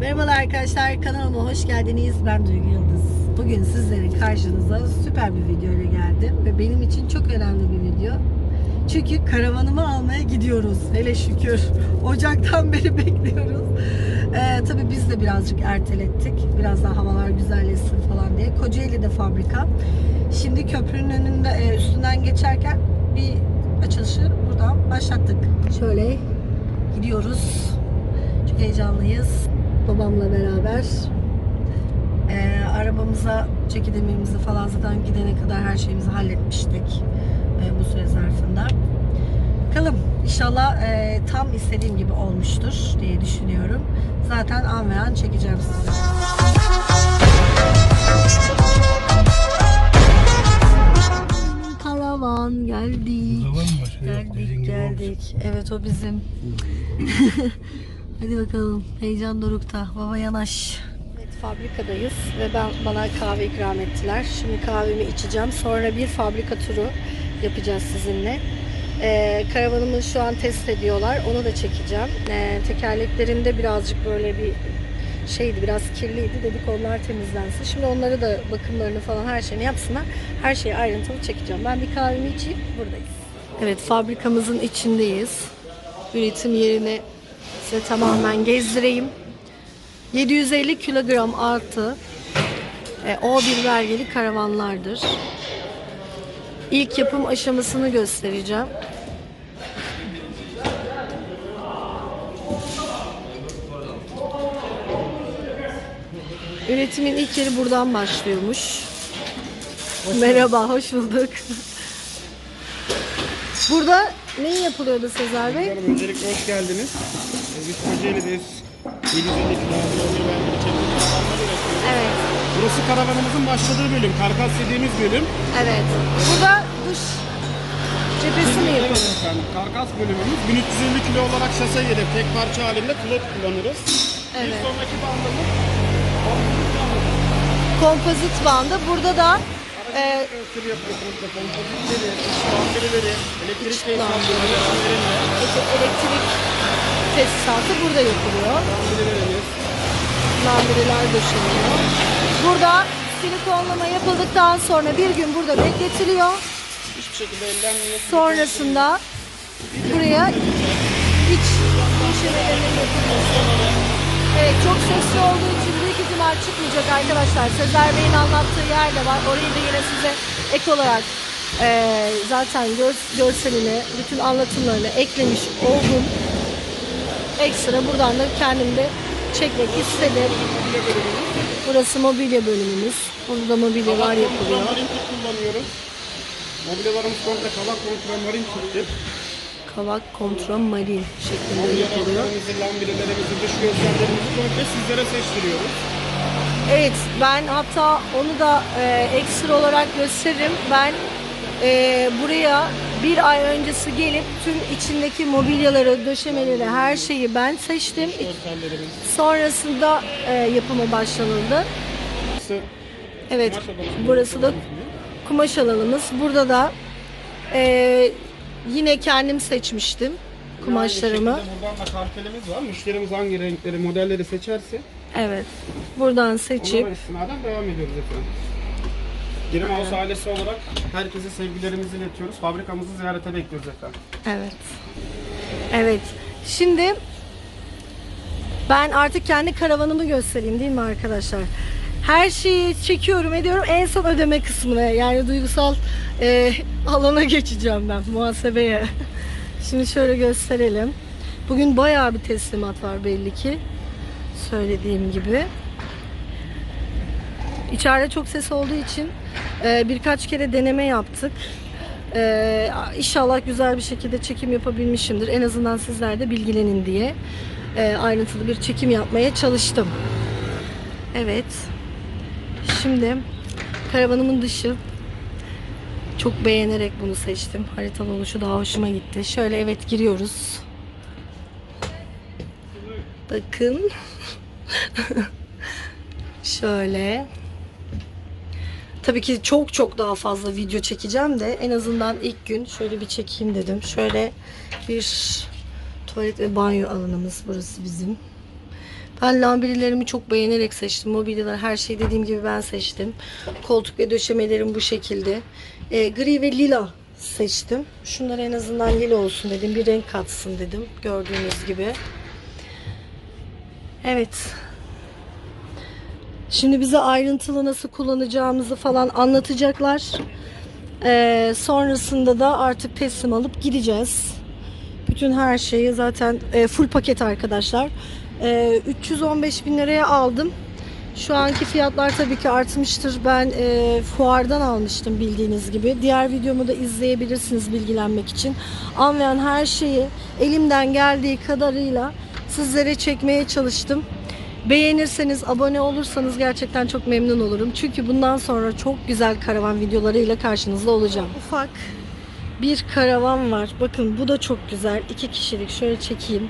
Merhabalar arkadaşlar kanalıma hoş geldiniz. Ben Duygu Yıldız. Bugün sizlerin karşınıza süper bir video ile geldim ve benim için çok önemli bir video. Çünkü karavanımı almaya gidiyoruz. Hele şükür. Ocaktan beri bekliyoruz. Ee, tabii biz de birazcık ertelettik. Biraz daha havalar güzelleşsin falan diye. Kocaeli'de fabrika. Şimdi köprünün önünde e, üstünden geçerken bir açılışı buradan başlattık. Şöyle gidiyoruz. Çok heyecanlıyız. Babamla beraber. Ee, arabamıza çeki demirimizi falan zaten gidene kadar her şeyimizi halletmiştik ee, bu süre zarfında. Bakalım inşallah e, tam istediğim gibi olmuştur diye düşünüyorum. Zaten an ve an çekeceğim size. Karavan geldik. Mı Geldik geldik. Evet o bizim. Hadi bakalım. Heyecan dorukta. Baba yanaş. Evet fabrikadayız ve ben bana kahve ikram ettiler. Şimdi kahvemi içeceğim. Sonra bir fabrika turu yapacağız sizinle. Ee, karavanımı şu an test ediyorlar. Onu da çekeceğim. Ee, tekerleklerinde birazcık böyle bir şeydi biraz kirliydi dedik onlar temizlensin. Şimdi onları da bakımlarını falan her şeyini yapsınlar. Her şeyi ayrıntılı çekeceğim. Ben bir kahvemi içeyim buradayız. Evet fabrikamızın içindeyiz. Üretim yerini size tamamen gezdireyim. 750 kilogram artı e, O1 vergili karavanlardır. İlk yapım aşamasını göstereceğim. Üretimin ilk yeri buradan başlıyormuş. Merhaba, hoş bulduk. Burada ne yapılıyordu Sezer Bey? Hanım, Öncelikle hoş geldiniz. Biz Kocaeli'deyiz. 750 kilometre içerikli karavanlar üretiyoruz. Evet, Burası karavanımızın başladığı bölüm. Karkas dediğimiz bölüm. evet. Burada dış cephesi mi yapılıyor? Efendim, karkas bölümümüz 1350 kilo olarak şase yedek tek parça halinde klot kullanırız. Bir Evet. sonraki bandımız kompozit bandımız. Kompozit bandı. Burada da e, elektrik tesisatı burada yapılıyor. Lambireler döşeniyor. Burada silikonlama yapıldıktan sonra bir gün burada bekletiliyor. Sonrasında buraya iç döşemelerini yapılıyor. Evet çok sesli olduğu için büyük ihtimal çıkmayacak arkadaşlar. Sezer Bey'in anlattığı yer de var. Orayı da yine size ek olarak eee, zaten gör- görselini, bütün anlatımlarını eklemiş oldum. Ekstra buradan da kendim de çekmek istedim. Burası mobilya bölümümüz. Burada mobilyalar yapılıyor. Kullanıyoruz. Mobilyalarımız komple kavak kontra marin kittir. Kavak kontra marin şeklinde yapılıyor. Lambirelerimizi, dış gözlemlerimizi komple sizlere seçtiriyoruz. Evet ben hatta onu da e, ekstra olarak gösteririm. Ben e, buraya bir ay öncesi gelip tüm içindeki mobilyaları, döşemeleri, her şeyi ben seçtim. Görsellerimiz. Sonrasında e, yapıma başlanıldı. Evet burası da kumaş alanımız. Burada da e, yine kendim seçmiştim kumaşlarımı. Şekilde buradan da kartelimiz var. Müşterimiz hangi renkleri, modelleri seçerse Evet buradan seçip istinaden devam ediyoruz efendim. Girim House ailesi olarak herkese sevgilerimizi iletiyoruz. Fabrikamızı ziyarete bekliyoruz efendim. Evet. Evet. Şimdi ben artık kendi karavanımı göstereyim değil mi arkadaşlar? Her şeyi çekiyorum ediyorum en son ödeme kısmına yani duygusal e, alana geçeceğim ben muhasebeye. Şimdi şöyle gösterelim. Bugün bayağı bir teslimat var belli ki. Söylediğim gibi. İçeride çok ses olduğu için e, birkaç kere deneme yaptık. E, inşallah güzel bir şekilde çekim yapabilmişimdir. En azından sizler de bilgilenin diye e, ayrıntılı bir çekim yapmaya çalıştım. Evet. Şimdi karavanımın dışı çok beğenerek bunu seçtim. Haritalı oluşu daha hoşuma gitti. Şöyle evet giriyoruz. Bakın. Şöyle. Tabii ki çok çok daha fazla video çekeceğim de en azından ilk gün şöyle bir çekeyim dedim. Şöyle bir tuvalet ve banyo alanımız burası bizim. Ben lambrilerimi çok beğenerek seçtim. Mobilyalar her şey dediğim gibi ben seçtim. Koltuk ve döşemelerim bu şekilde. Ee, gri ve lila seçtim. Şunlar en azından lila olsun dedim. Bir renk katsın dedim. Gördüğünüz gibi. Evet. Şimdi bize ayrıntılı nasıl kullanacağımızı falan anlatacaklar. Ee, sonrasında da artık teslim alıp gideceğiz. Bütün her şeyi zaten e, full paket arkadaşlar. E, 315 bin liraya aldım. Şu anki fiyatlar tabii ki artmıştır. Ben e, fuardan almıştım bildiğiniz gibi. Diğer videomu da izleyebilirsiniz bilgilenmek için. Anlayan her şeyi elimden geldiği kadarıyla sizlere çekmeye çalıştım. Beğenirseniz, abone olursanız gerçekten çok memnun olurum. Çünkü bundan sonra çok güzel karavan videolarıyla karşınızda olacağım. Ufak bir karavan var. Bakın bu da çok güzel. İki kişilik. Şöyle çekeyim.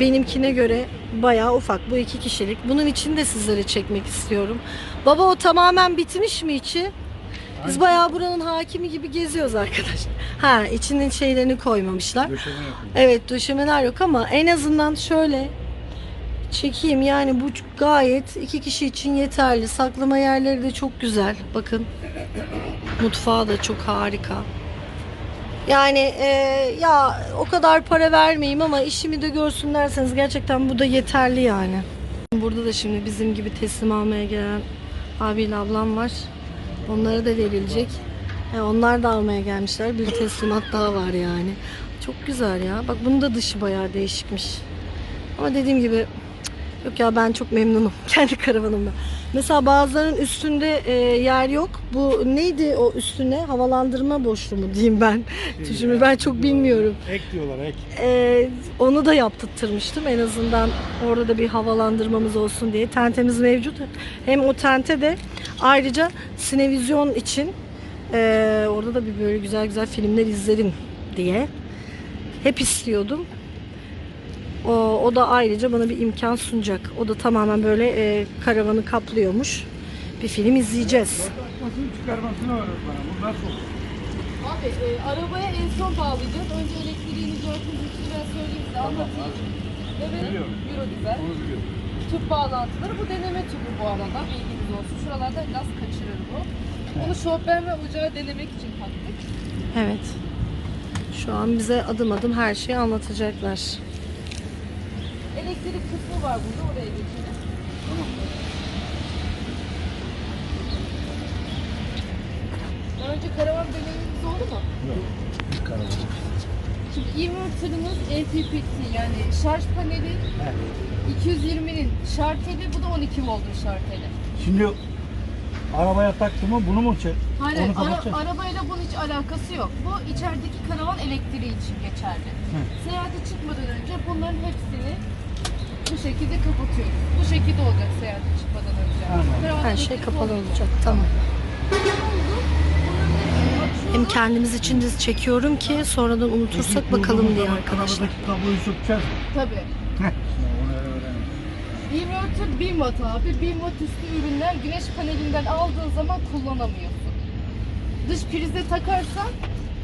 Benimkine göre bayağı ufak. Bu iki kişilik. Bunun için de sizlere çekmek istiyorum. Baba o tamamen bitmiş mi içi? Biz bayağı buranın hakimi gibi geziyoruz arkadaşlar. Ha içinin şeylerini koymamışlar. Evet döşemeler yok ama en azından şöyle çekeyim. Yani bu gayet iki kişi için yeterli. Saklama yerleri de çok güzel. Bakın. Mutfağı da çok harika. Yani e, ya o kadar para vermeyeyim ama işimi de görsün derseniz gerçekten bu da yeterli yani. Burada da şimdi bizim gibi teslim almaya gelen abiyle ablam var. Onlara da verilecek. E, onlar da almaya gelmişler. Bir teslimat daha var yani. Çok güzel ya. Bak bunun da dışı bayağı değişikmiş. Ama dediğim gibi yok ya ben çok memnunum kendi karavanımda. Mesela bazılarının üstünde e, yer yok. Bu neydi o üstüne? Havalandırma boşluğu mu diyeyim ben. Şimdi ben çok bilmiyorum. Ek diyorlar ek. Ee, onu da yaptırtmıştım. En azından orada da bir havalandırmamız olsun diye. Tentemiz mevcut. Hem o tente de ayrıca sinevizyon için ee, orada da bir böyle güzel güzel filmler izlerim diye. Hep istiyordum. O, o da ayrıca bana bir imkan sunacak. O da tamamen böyle ee, karavanı kaplıyormuş. Bir film izleyeceğiz. Nasıl çıkarmasını öğret bana. Bu nasıl olur? Abi e, arabaya en son bağlayacağız. Önce elektriğini, dörtünü, üçünü ben söyleyeyim size anlatayım. Ve benim Biliyorum. Euro güzel. Onu biliyorum. Tüp bağlantıları. Bu deneme tüpü bu arada. Bilginiz olsun. Şuralarda gaz kaçırır bu. Bunu şofben ve ocağı denemek için taktık. Evet. Şu an bize adım adım her şeyi anlatacaklar. Elektrik kısmı var burada. Oraya geçelim. Daha önce karavan deneyiminiz oldu mu? Yok. Bir karavan. Şimdi inverter'ımız LPPT yani şarj paneli 220'nin şarteli bu da 12 voltun şarteli. Şimdi arabaya taktım mı bunu mu çek? Hayır, Onu ara- arabayla bunun hiç alakası yok. Bu içerideki karavan elektriği için geçerli. Hı. Seyahate çıkmadan önce bunların hepsini bu şekilde kapatıyoruz. Bu şekilde olacak seyahate çıkmadan önce. Her şey kapalı olacak. Tamam. Hem kendimiz için de çekiyorum ki sonradan unutursak bakalım diye arkadaşlar. Sökeceğiz. mi? Tabii. Heh. Onu öğrenelim. Inverter 1000 watt abi. 1000 watt üstü ürünler güneş panelinden aldığın zaman kullanamıyorsun. Dış prize takarsan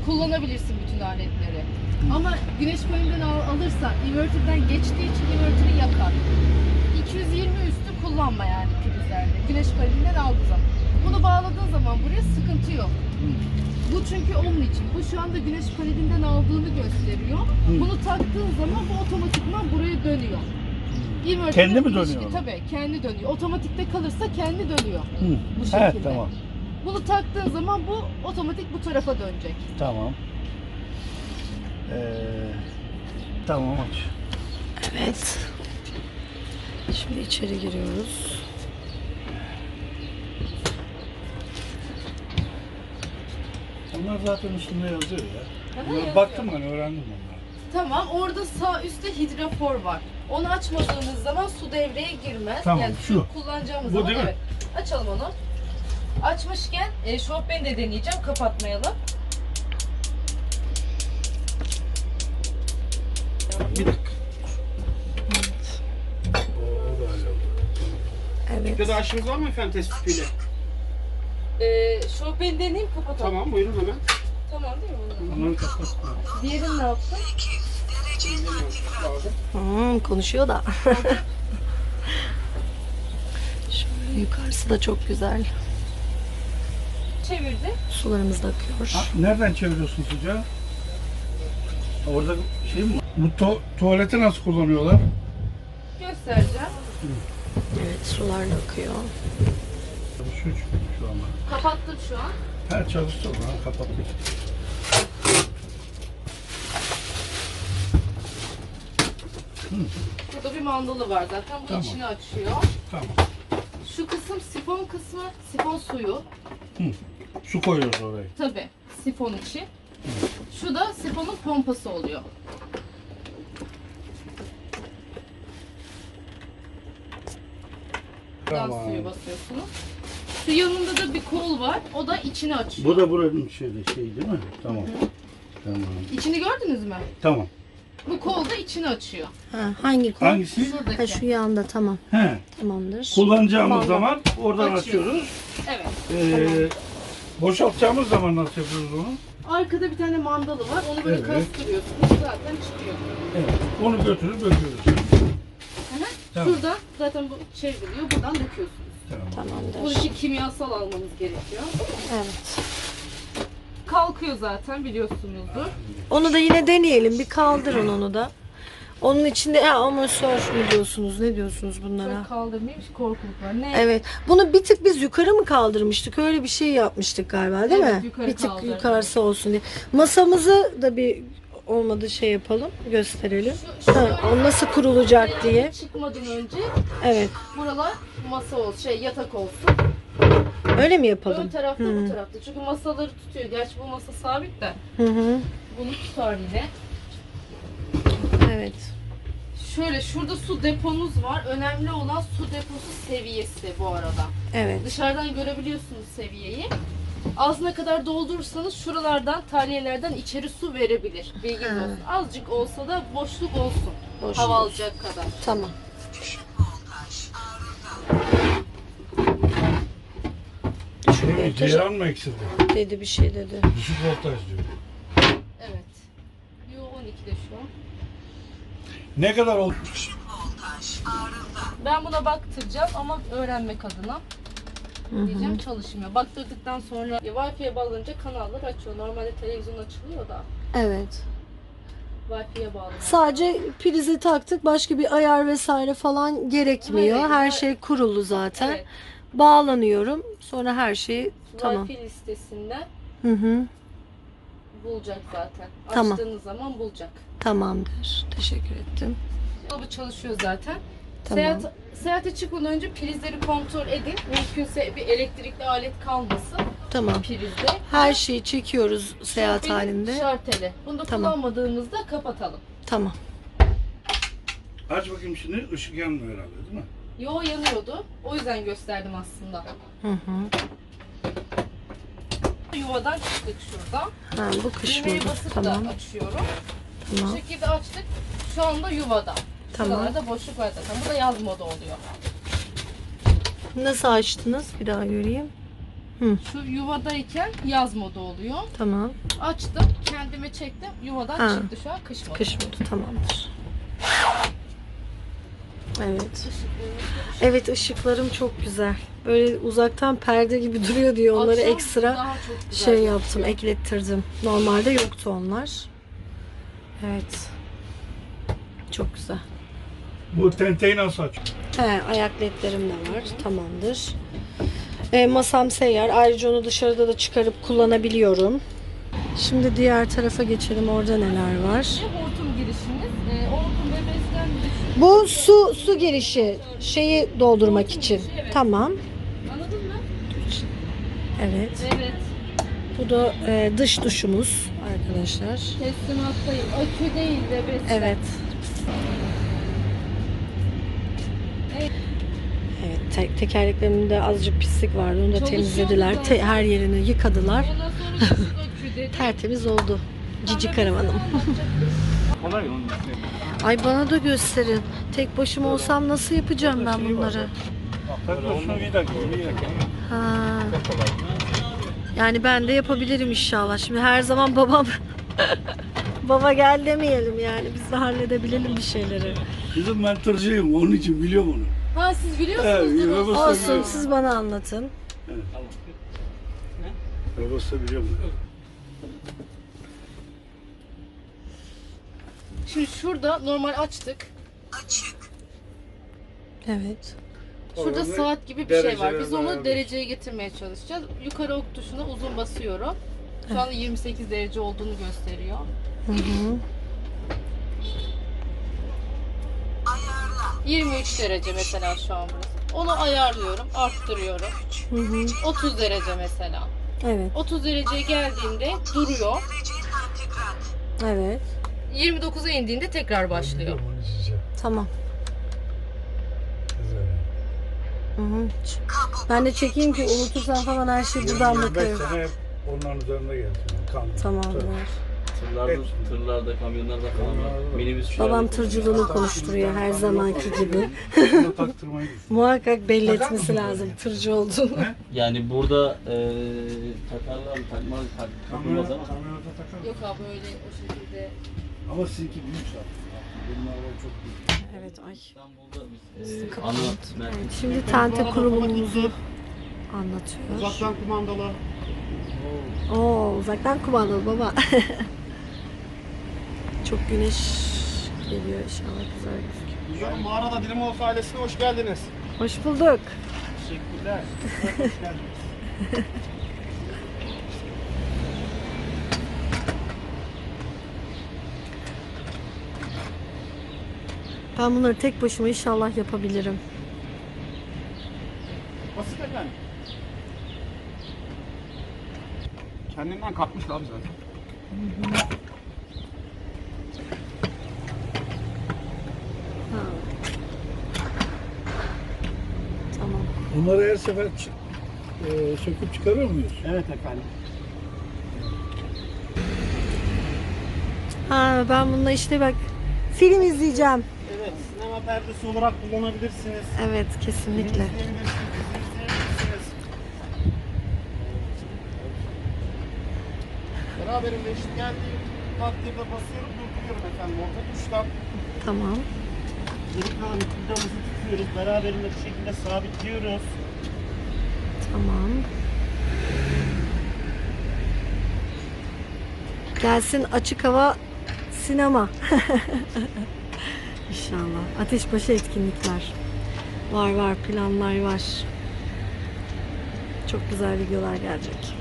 kullanabilirsin bütün aletleri. Ama güneş panelinden al- alırsan inverterden geçtiği için inverteri yakar. 220 üstü kullanma yani prizlerde. Güneş panelinden aldığı zaman. Bunu bağladığın zaman buraya sıkıntı yok. Bu çünkü onun için. Bu şu anda güneş panelinden aldığını gösteriyor. Bunu taktığın zaman bu otomatikman buraya dönüyor. Inverter'ın Kendi mi ilişki- dönüyor? Tabii kendi dönüyor. Otomatikte kalırsa kendi dönüyor. Hı. Bu şekilde. Evet tamam. Bunu taktığın zaman bu otomatik bu tarafa dönecek. Tamam. Ee, tamam aç. Evet. Şimdi içeri giriyoruz. Onlar zaten üstünde yazıyor ya. Aha, yazıyor. baktım ben öğrendim onları. Tamam orada sağ üstte hidrofor var. Onu açmadığınız zaman su devreye girmez. Tamam, yani şu. kullanacağımız Bu zaman değil mi? evet. Açalım onu. Açmışken e, şofbeni de deneyeceğim kapatmayalım. Evet. De aşımız var mı efendim test tüpüyle? E, şofbeni deneyeyim kapatalım. Tamam buyurun hemen. Tamam değil mi? bunlar? Kapat. Diğerini ne yaptın? Hmm, konuşuyor da. Yukarısı da çok güzel. Çevirdi. Sularımız da akıyor. Ha, nereden çeviriyorsun sıcağı? Orada şey mi? var? Bu tu- tuvaleti nasıl kullanıyorlar? Göstereceğim. Evet sular da akıyor. Şu şu anda. Kapattım şu an. Her çalıştı o zaman kapattık. Burada bir mandalı var zaten. Bu Tamam. içini açıyor. Tamam. Şu kısım sifon kısmı, sifon suyu. Su koyuyoruz oraya. Tabi sifon içi. Şu da sifonun pompası oluyor. Tamam. suyu basıyorsunuz. Şu yanında da bir kol var. O da içini açıyor. Bu da buranın şeyde şey değil mi? Tamam. Tamam. İçini gördünüz mü? Tamam. Bu kol da içini açıyor. Ha, hangi kol? Hangisi? Şuradaki. Ha, şu yanda tamam. He. Tamamdır. Kullanacağımız Tamam. zaman oradan Açıyoruz. açıyoruz. Evet. Ee, boşaltacağımız zaman nasıl yapıyoruz onu? Arkada bir tane mandalı var. Onu böyle Evet. kastırıyorsunuz. Zaten çıkıyor. Evet. Onu götürüp döküyoruz. Tamam. Şuradan zaten bu çevriliyor. Buradan döküyorsunuz. Tamam. Tamamdır. Bunun için kimyasal almanız gerekiyor. Evet. Kalkıyor zaten biliyorsunuzdur. Onu da yine deneyelim. Bir kaldırın onu da. Onun içinde ya amasör mü diyorsunuz? Ne diyorsunuz bunlara? Çok kaldırmayayım korkuluk var. Ne? Evet. Bunu bir tık biz yukarı mı kaldırmıştık? Öyle bir şey yapmıştık galiba değil Evet, mi? yukarı bir tık kaldırdık. yukarısı olsun diye. Masamızı da bir olmadı şey yapalım, gösterelim. Şu, şu Ha, o nasıl kurulacak diye. Çıkmadan önce Evet. buralar masa olsun, şey yatak olsun. Öyle mi Ön yapalım? tarafta Hı. bu tarafta. Çünkü masaları tutuyor. Gerçi bu masa sabit de. Hı hı. Bunu tutar yine. Evet. Şöyle şurada su deponuz var. Önemli olan su deposu seviyesi bu arada. Evet. Dışarıdan görebiliyorsunuz seviyeyi. Ağzına kadar doldurursanız şuralardan, talyelerden içeri su verebilir. Bilginiz Ha. olsun. Azıcık olsa da boşluk olsun. Boşluk Hava olsun. alacak kadar. Tamam. Şey, ceyran mı eksildi? Dedi bir şey dedi. Düşük voltaj diyor. Evet. Yo 12'de şu an. Ne kadar oldu? Ben buna baktıracağım ama öğrenmek adına. Diyeceğim hı. çalışmıyor. Baktırdıktan sonra Wi-Fi'ye bağlanınca kanallar açıyor. Normalde televizyon açılıyor da Evet. Wi-Fi'ye bağlanıyor. Sadece prize taktık. Başka bir ayar vesaire falan gerekmiyor. Hayır, Her şey kurulu zaten. Evet. Bağlanıyorum. Sonra her şey tamam. Wi-Fi listesinden Hı hı. bulacak zaten. Tamam. Açtığınız zaman bulacak. Tamamdır. Teşekkür ettim. Bu çalışıyor zaten. Tamam. Seyahat, seyahate çıkmadan önce prizleri kontrol edin. Mümkünse bir elektrikli alet kalmasın Tamam. prizde. Her şeyi çekiyoruz seyahat Benim halinde. Şarteli. Bunu da Tamam. kullanmadığımızda kapatalım. Tamam. Aç bakayım şimdi ışık yanmıyor herhalde değil mi? Yo yanıyordu. O yüzden gösterdim aslında. Hı hı. Yuvadan çıktık şuradan. Ha, bu kış Düğmeye modu. basıp Tamam. da açıyorum. Bu Tamam. şekilde açtık. Şu anda yuvada. Tamam. Şuralarda boşluk var zaten. Bu da yaz modu oluyor. Nasıl açtınız? Bir daha göreyim. Şu yuvadayken yaz modu oluyor. Tamam. Açtım, kendime çektim. Yuvadan Ha. çıktı şu an kış modu. Kış modu tamamdır. Evet. Evet ışıklarım çok güzel. Böyle uzaktan perde gibi duruyor diye onları Akşam ekstra daha çok güzel şey yaptım, gözüküyor. eklettirdim. Normalde yoktu onlar. Evet. Çok güzel. Bu tenteyi nasıl aç? He, ayak ledlerim de var. Tamamdır. E, masam seyyar. Ayrıca onu dışarıda da çıkarıp kullanabiliyorum. Şimdi diğer tarafa geçelim. Orada neler var? Hortum girişimiz. E, hortum ve beslenme Bu su su girişi şeyi doldurmak için. Tamam. Anladın mı? Evet. Evet. Bu da e, dış duşumuz arkadaşlar. Teslimattayım. Akü değil de beslenme. Evet. Te- tekerleklerimde azıcık pislik vardı. Onu da temizlediler. Te- her yerini yıkadılar. Tertemiz oldu. Cici karavanım. Kolay onun Ay bana da gösterin. Tek başıma olsam nasıl yapacağım ben bunları? Gibi. Ha. Yani ben de yapabilirim inşallah. Şimdi her zaman babam baba gel demeyelim yani. Biz de halledebilelim bir şeyleri. Bizim mentorcuyum onun için biliyorum onu. Ha siz biliyorsunuz. Evet, değil mi? Yunus- Olsun siz bana anlatın. Babası biliyor mu? Şimdi şurada normal açtık. Evet. Şurada Orada saat gibi bir şey var. Biz derecelerle onu ayarlıyoruz. dereceye getirmeye çalışacağız. Yukarı ok tuşuna uzun basıyorum. Şu anda 28 derece olduğunu gösteriyor. Hı hı. 23 derece mesela şu an burası. Onu ayarlıyorum, arttırıyorum. Hı hı. 30 derece mesela. Evet. 30 dereceye geldiğinde duruyor. Evet. 29'a indiğinde tekrar başlıyor. Tamam. Hı hı. Ben de çekeyim ki unutursan falan her şeyi buradan 25 bakarım. sene hep onların üzerinde geldi. Kan. Tamamdır. Tırlarda, tırlarda, kamyonlarda falan var. Minibüs şu Babam tırcılığını konuşturuyor her zamanki gibi. Taktırmayı. Muhakkak belli etmesi lazım tırcı olduğunu. Yani burada e, takarlar mı takmaz tak, takılmaz ama Kamyonete takar. Yok abi öyle o şekilde. Ama sizinki büyük zaten. Benim araba çok büyük. Evet ay. İstanbul'da biz e, anlat merkez. Evet, şimdi tente kurulumumuzu anlatıyor. Uzaktan kumandalı. Oo uzaktan kumandalı baba. Çok güneş geliyor inşallah güzel gözüküyor. Biliyorum mağarada Dilimoğlu ailesine hoş geldiniz. Hoş bulduk. Teşekkürler. hoş geldiniz. Ben bunları tek başıma inşallah yapabilirim. Basit efendim. Kendinden kalkmış abi zaten. Ha. Tamam. Bunları her sefer e, söküp çıkarıyor muyuz? Evet efendim. Ha ben bununla işte bak film izleyeceğim. Evet, sinema perdesi olarak kullanabilirsiniz. Evet kesinlikle. İzleyebilirsiniz, izleyebilirsiniz. Beraberimle eşit geldiği takdirde basıyorum, durduruyorum efendim. Orta tuştan Tamam. Geri kalan tutuyoruz. Beraberinde bu şekilde sabitliyoruz. Tamam. Gelsin açık hava sinema. İnşallah. Ateşbaşı etkinlikler. Var var planlar var. Çok güzel videolar gelecek.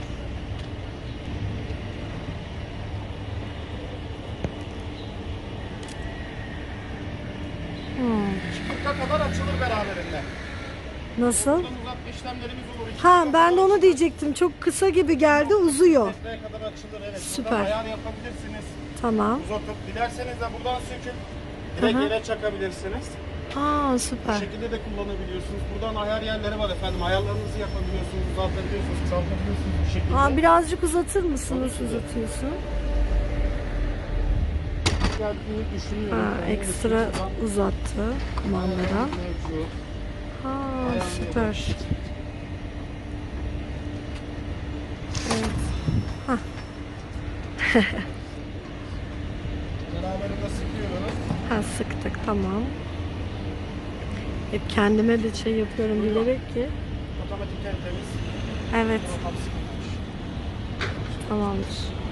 Hmm. Çıkıkta kadar açılır beraberinde. Nasıl? Buradan uzatma işlemlerimiz olur. İki Ha ben de onu diyecektim. Çok kısa gibi geldi uzuyor. metreye kadar açılır. Evet. Süper. Buradan ayar yapabilirsiniz. Tamam. Uzatıp dilerseniz de buradan söküp direkt hı. yere çakabilirsiniz. Aa Bu süper. şekilde de kullanabiliyorsunuz. Buradan ayar yerleri var efendim. Ayarlarınızı yapabiliyorsunuz, uzatabiliyorsunuz, kısaltabiliyorsunuz bu şekilde. Aa birazcık uzatır mısın? Nasıl uzatıyorsun? Ha, ekstra uzattı kumandadan. Ha süper. Evet. Ha sıktık tamam. Hep kendime de şey yapıyorum bilerek ki. Otomatik en temiz. Evet tamamdır.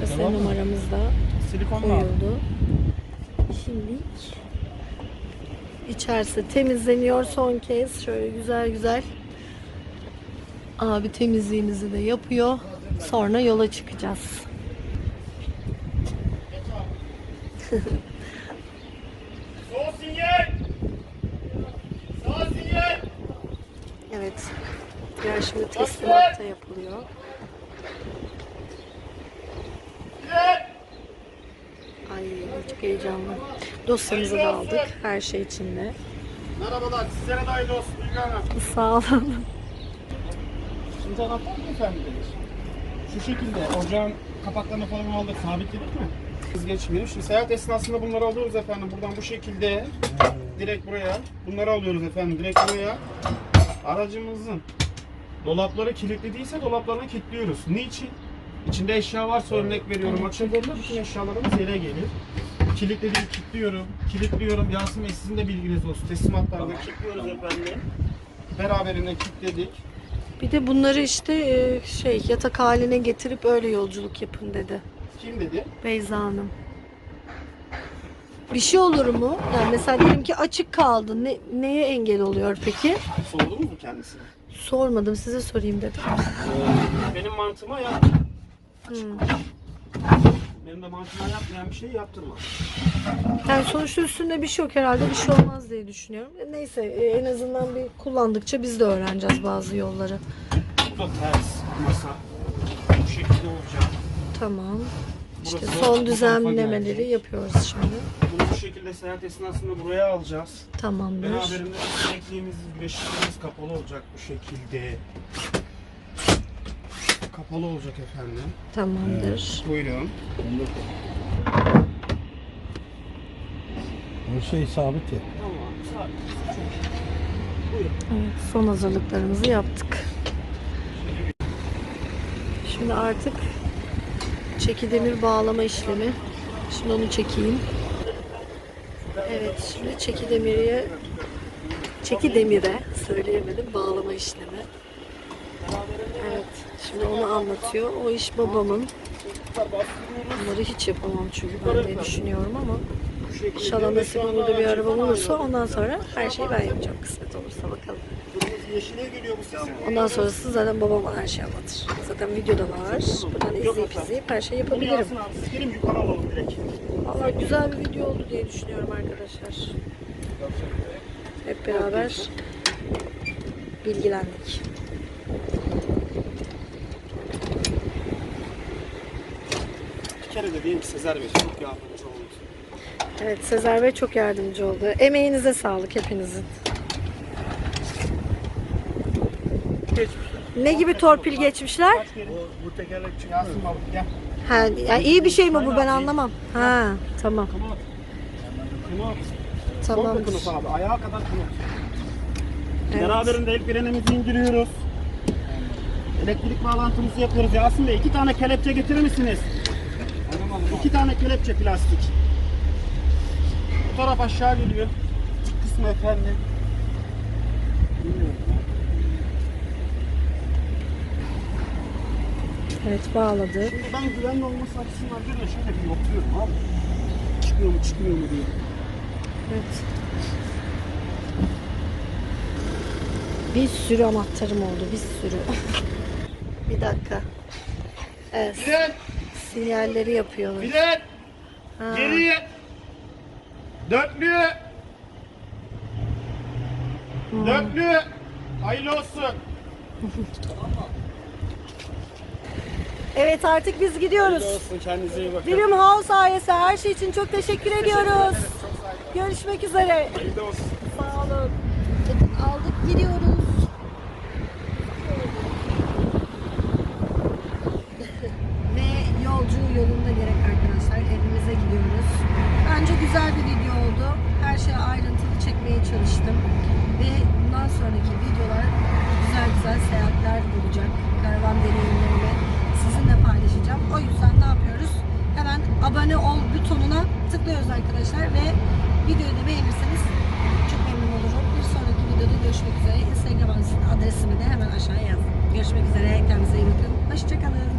Şase Devam mı? numaramız da Silikon koyuldu. Şimdi içerisi temizleniyor son kez. Şöyle güzel güzel. Abi temizliğimizi de yapıyor. Sonra yola çıkacağız. Sol sinyal! Sağ sinyal! Evet. Diğer şimdi teslimat da yapılıyor. Sinyal! Ay çok heyecanlı. Dosyamızı da aldık. Her şey içinde. Merhabalar, sizlere olsun Duygu Hanım. Sağ olun. Şimdi anahtar mı efendim? Şu şekilde ocağın kapaklarını falan aldık, sabitledik mi? Biz geçmiyor. Şimdi seyahat esnasında bunları alıyoruz efendim. Buradan bu şekilde direkt buraya. Bunları alıyoruz efendim direkt buraya. Aracımızın dolapları kilitli değilse dolaplarını kilitliyoruz. Niçin? İçinde eşya varsa örnek veriyorum açıldığında bütün eşyalarımız yere gelir. Kilitledim, kilitliyorum. Kilitliyorum. Yasin Bey sizin de bilginiz olsun. Teslimatlarda kilitliyoruz efendim. Beraberinde kilitledik. Bir de bunları işte e, şey yatak haline getirip öyle yolculuk yapın dedi Kim dedi? Beyza Hanım. Bir şey olur mu? Yani mesela diyelim ki açık kaldı. Ne, neye engel oluyor peki? Sordunuz mu kendisine? Sormadım size sorayım dedim. Ee, benim mantığıma yap. Hmm. Benim de mantığıma yapmayan bir şey yaptırma. Yani sonuçta üstünde bir şey yok herhalde bir şey olmaz diye düşünüyorum. Neyse e, en azından bir kullandıkça biz de öğreneceğiz bazı yolları. Bu da ters masa. Bu şekilde olacak. Tamam. İşte Burası son bu tarafa düzenlemeleri gelecek. yapıyoruz şimdi. Bunu bu şekilde seyahat esnasında buraya alacağız. Tamamdır. Beraberinde sinekliğimiz, güneşliğimiz kapalı olacak bu şekilde. Kapalı olacak efendim. Tamamdır. Buyurun. O şey sabit ya. Tamam. Evet, son hazırlıklarımızı yaptık. Şimdi artık çekidemir bağlama işlemi. Şimdi onu çekeyim. Evet, şimdi çekidemiriye çekidemire söyleyemedim bağlama işlemi. Evet, şimdi onu anlatıyor. O iş babamın. Bunları hiç yapamam çünkü ben diye düşünüyorum ama. İnşallah nasip şu anda olur da bir araba alıyorum. ondan sonra her şeyi ben yapacağım kısmet olursa bakalım. Ondan sonrası zaten babam her şeyi anlatır. Zaten videoda var. Buradan izleyip izleyip her şeyi yapabilirim. Valla güzel bir video oldu diye düşünüyorum arkadaşlar. Hep beraber bilgilendik. Kere de ki Sezer Bey çok yardımcı oldu. Evet Sezer Bey çok yardımcı oldu. Emeğinize sağlık hepinizin. Ne gibi torpil geçmişler? Kere? Bu tekerlek Yasin baba gel. Ha, ya iyi bir şey mi bu ben anlamam. Ha tamam. Kanat. tamam. Komple kanat abi. Ayağa kadar kanat. Evet. Beraberinde el frenimizi indiriyoruz. Elektrik bağlantımızı yapıyoruz. Yasin Bey iki tane kelepçe getirir misiniz? Tane kelepçe plastik. Bu taraf aşağı geliyor. Kısmı. Bilmiyorum ya. Evet bağladı. Şimdi ben güvenli olması açısından bir de şöyle bir yokluyorum abi. Çıkıyor mu çıkmıyor mu diye. Evet. Bir sürü anahtarım oldu, bir sürü. bir dakika. Evet, Fren! Sinyalleri yapıyorlar. Fren! Ha, Geriye! Dörtlü! Dörtlü! Hayırlı olsun. Evet artık biz gidiyoruz. Hayırlı olsun. Kendinize iyi bakın. Dream House ailesi her şey için çok teşekkür ediyoruz. Görüşmek üzere. Hayırlı olsun. Sağ olun. Aldık gidiyoruz. Bence güzel bir video oldu. Her şeyi ayrıntılı çekmeye çalıştım. Ve bundan sonraki videolar güzel güzel seyahatler olacak. Karavan deneyimlerimi sizinle paylaşacağım. O yüzden ne yapıyoruz? Hemen abone ol butonuna tıklıyoruz arkadaşlar ve videoyu da beğenirseniz çok memnun olurum. Bir sonraki videoda görüşmek üzere. Instagram adresimi de hemen aşağıya yazın. Görüşmek üzere. Kendinize iyi bakın. Hoşçakalın.